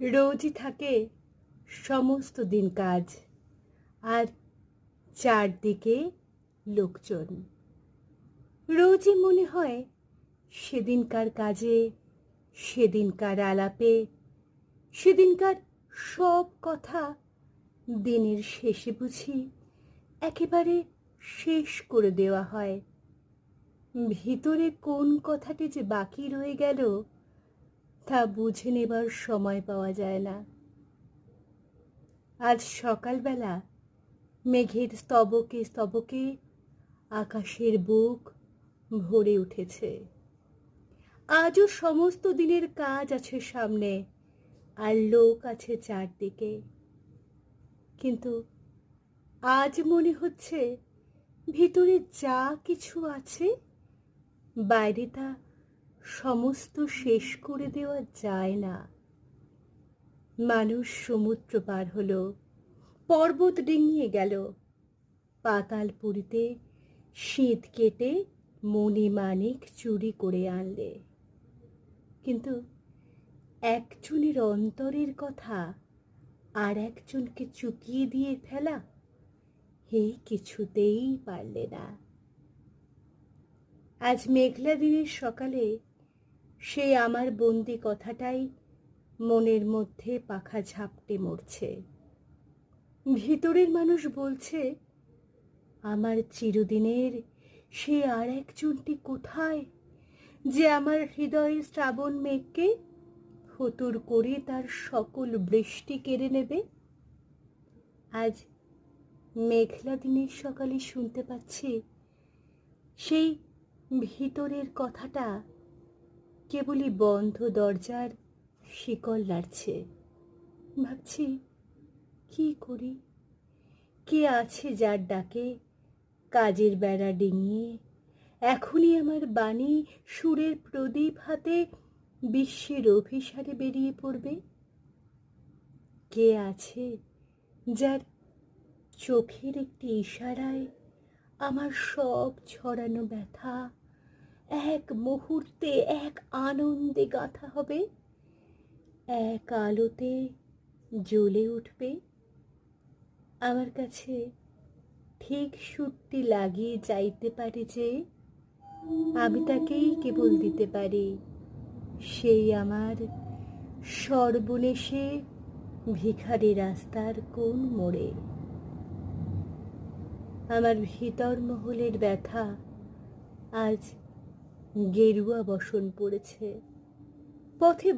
রোজই থাকে সমস্ত দিন কাজ আর চারদিকে লোকজন। রোজই মনে হয় সেদিনকার কাজে, সেদিনকার আলাপে, সেদিনকার সব কথা দিনের শেষে বুঝি একেবারে শেষ করে দেওয়া হয়। ভিতরে কোন কথাটি যে বাকি রয়ে গেল তা বুঝে নেবার সময় পাওয়া যায় না। আজ সকালবেলা মেঘের স্তবকে স্তবকে আকাশের বুক ভরে উঠেছে। আজও সমস্ত দিনের কাজ আছে সামনে আর লোক আছে চারদিকে। কিন্তু আজ মনে হচ্ছে ভিতরে যা কিছু আছে বাইরে তা সমস্ত শেষ করে দেওয়া যায় না। মানুষ সমুদ্র পার হলো, পর্বত ডিঙিয়ে গেল। পাতাল পুরীতে শীত কেটে মণি মানিক চুরি করে আনলে। কিন্তু একজনের অন্তরের কথা আর একজনকে চুকিয়ে দিয়ে ফেলা, হে কিছুতেই পারলে না। আজ মেঘলা দিনের সকালে সেই আমার বন্দি কথাটাই মনের মধ্যে পাখা ঝাপটে মরছে। ভিতরের মানুষ বলছে, আমার চিরদিনের সে আর একজনটি কোথায় যে আমার হৃদয়ে শ্রাবণ মেঘকে ফতুর করে তার সকল বৃষ্টি কেড়ে নেবে? আজ মেঘলা দিনের সকালে শুনতে পাচ্ছি সেই ভিতরের কথাটা কেবলই বন্ধ দরজার শিকল নাড়ছে। ভাবছি, কি করি? কে আছে যার ডাকে? কাজের বেড়া ডিঙিয়ে। এখনই আমার বাণী সুরের প্রদীপ হাতে বিশ্বের অভিসারে বেরিয়ে পড়বে। কে আছে যার চোখের একটি ইশারায় আমার সব ছড়ানো ব্যথা এক মুহূর্তে এক আনন্দে গাঁথা হবে। এক আলোতে জ্বলে উঠবে। আমার কাছে ঠিক সুরটি লাগিয়ে যাইতে পারে যে, আমি তাকেই কেবল দিতে পারি। সেই আমার সর্বনেশে ভিখারি রাস্তার কোন মোড়ে। আমার ভিতর মহলের ব্যথা আজ গেরুয়া বসন পড়েছে। পথে